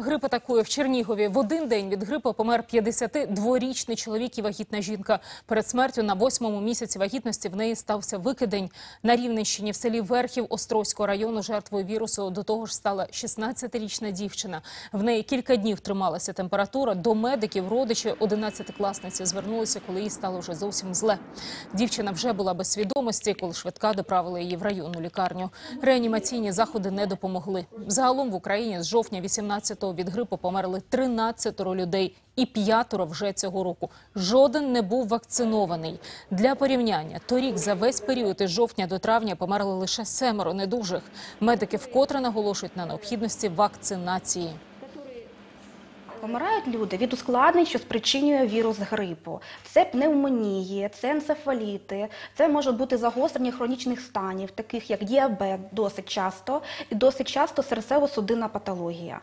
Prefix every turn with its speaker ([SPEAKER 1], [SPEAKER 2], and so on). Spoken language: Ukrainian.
[SPEAKER 1] Грип атакує в Чернігові. В один день від грипу помер 52-річний чоловік і вагітна жінка. Перед смертю на восьмому місяці вагітності в неї стався викидень. На Рівненщині в селі Верхів Острозького району жертвою вірусу до того ж стала 16-річна дівчина. В неї кілька днів трималася температура. До медиків родичі 11-класниці звернулися, коли їй стало вже зовсім зле. Дівчина вже була без свідомості, коли швидка доправила її в районну лікарню. Реанімаційні заходи не допомогли. Загалом в Україні з жовтня 18-го від грипу померли 13 людей і п'ятеро вже цього року. Жоден не був вакцинований. Для порівняння, торік за весь період із жовтня до травня померли лише семеро недужих. Медики вкотре наголошують на необхідності вакцинації.
[SPEAKER 2] Помирають люди від ускладнень, що спричинює вірус грипу. Це пневмонії, це енцефаліти, це може бути загострення хронічних станів, таких як діабет, досить часто, і досить часто серцево-судинна патологія.